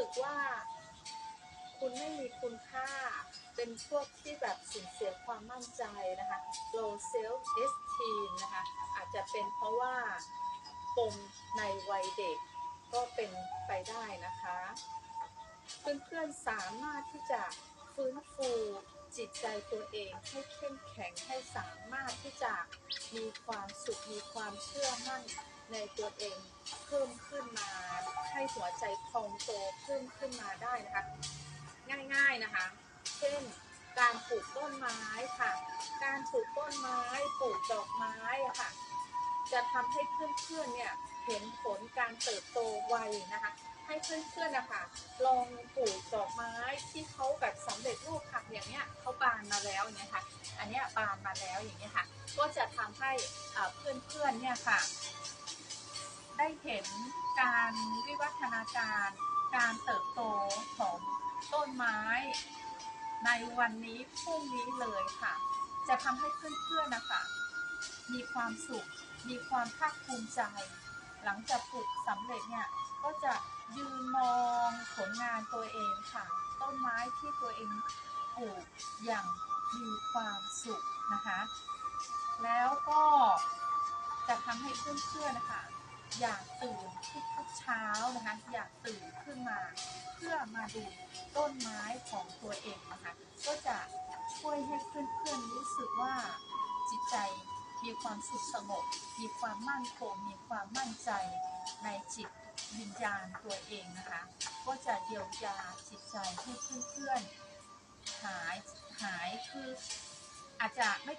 สึกว่า คุณไม่มีคุณค่า เป็นพวกที่แบบสูญเสียความมั่นใจนะคะ low self esteem นะคะ อาจจะเป็นเพราะว่าปมในวัยเด็กก็เป็นไปได้นะคะ เพื่อนๆสามารถที่จะฟื้นฟูจิตใจตัวเองให้เข้มแข็งให้สามารถที่จะมีความสุขมีความเชื่อมั่น ในตัวเองเพิ่มขึ้นมาให้หัวใจพองโตเพิ่มขึ้นมาได้นะคะ ง่ายๆนะคะ เช่นการปลูกต้นไม้ค่ะ การปลูกต้นไม้ปลูกดอกไม้อะค่ะ จะทำให้เพื่อนๆเนี่ยเห็นผลการเติบโตไวนะคะ ให้เพื่อนๆนะคะลองปลูกดอกไม้ที่เขาแบบสำเร็จรูปค่ะอย่างเนี้ยเขาบานมาแล้วอย่างเนี้ยค่ะ อันเนี้ยบานมาแล้วอย่างเงี้ยค่ะ ก็จะทำให้อ่าเพื่อนๆเนี่ยค่ะ ได้เห็นการวิวัฒนาการ การเติบโตของต้นไม้ ในวันนี้พรุ่งนี้เลยค่ะ จะทำให้เพื่อนๆนะคะมีความสุข มีความภาคภูมิใจ หลังจากปลูกสำเร็จเนี่ย ก็จะยืนมองผลงานตัวเองค่ะ ต้นไม้ที่ตัวเองปลูกอย่างมีความสุขนะคะ แล้วก็จะทำให้เพื่อนๆนะคะ อยากตื่นทุกๆเช้านะคะ อยากตื่นขึ้นมา เพื่อมาดูต้นไม้ของตัวเองนะคะ ก็จะช่วยให้เพื่อนๆรู้สึกว่าจิตใจมีความสุขสงบ มีความมั่นคง มีความมั่นใจในจิตวิญญาณตัวเองนะคะ ก็จะเยียวยาจิตใจให้เพื่อนๆหายหายคือ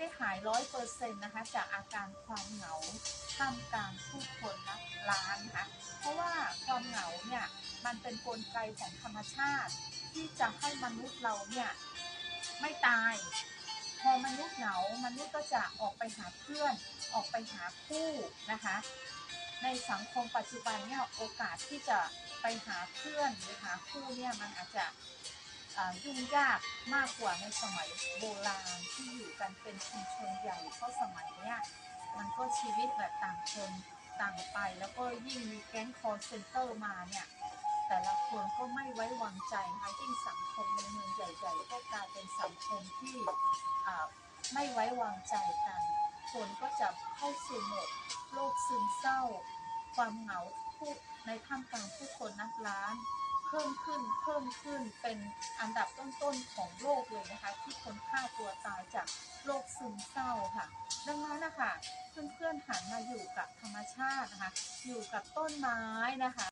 ไม่ได้หายร้อยเปอร์เซ็นต์นะคะ จากอาการความเหงาท่ามกลางผู้คนนะล้านนะคะเพราะว่าความเหงาเนี่ยมันเป็นกลไกของธรรมชาติ ที่จะให้มนุษย์เราเนี่ยไม่ตาย พอมนุษย์เหงามนุษย์ก็จะออกไปหาเพื่อน ออกไปหาคู่นะคะ ในสังคมปัจจุบันเนี่ยโอกาสที่จะไปหาเพื่อนหรือหาคู่เนี่ยมันอาจจะ ยุ่งยากมากกว่าในสมัยโบราณที่อยู่กันเป็นชุมชนใหญ่เพราะสมัยเนี้ยมันก็ชีวิตแบบต่างคนต่างไป แล้วก็ยิ่งมีแก๊งคอร์เซนเตอร์มาเนี่ยแต่ละคนก็ไม่ไว้วางใจนะคะยิ่งสังคมในเมืองใหญ่ๆก็กลายเป็นสังคมที่ไม่ไว้วางใจกัน คนก็จะเข้าสู่โหมดโรคซึมเศร้า ความเหงาผู้ในท่ามกลางผู้คนนักล้าน เพิ่มขึ้นเพิ่มขึ้นเป็นอันดับต้นๆของโลกเลยนะคะ ที่คนฆ่าตัวตายจากโรคซึมเศร้าค่ะ ดังนั้นนะคะเพื่อนๆหันมาอยู่กับธรรมชาตินะคะ อยู่กับต้นไม้นะคะ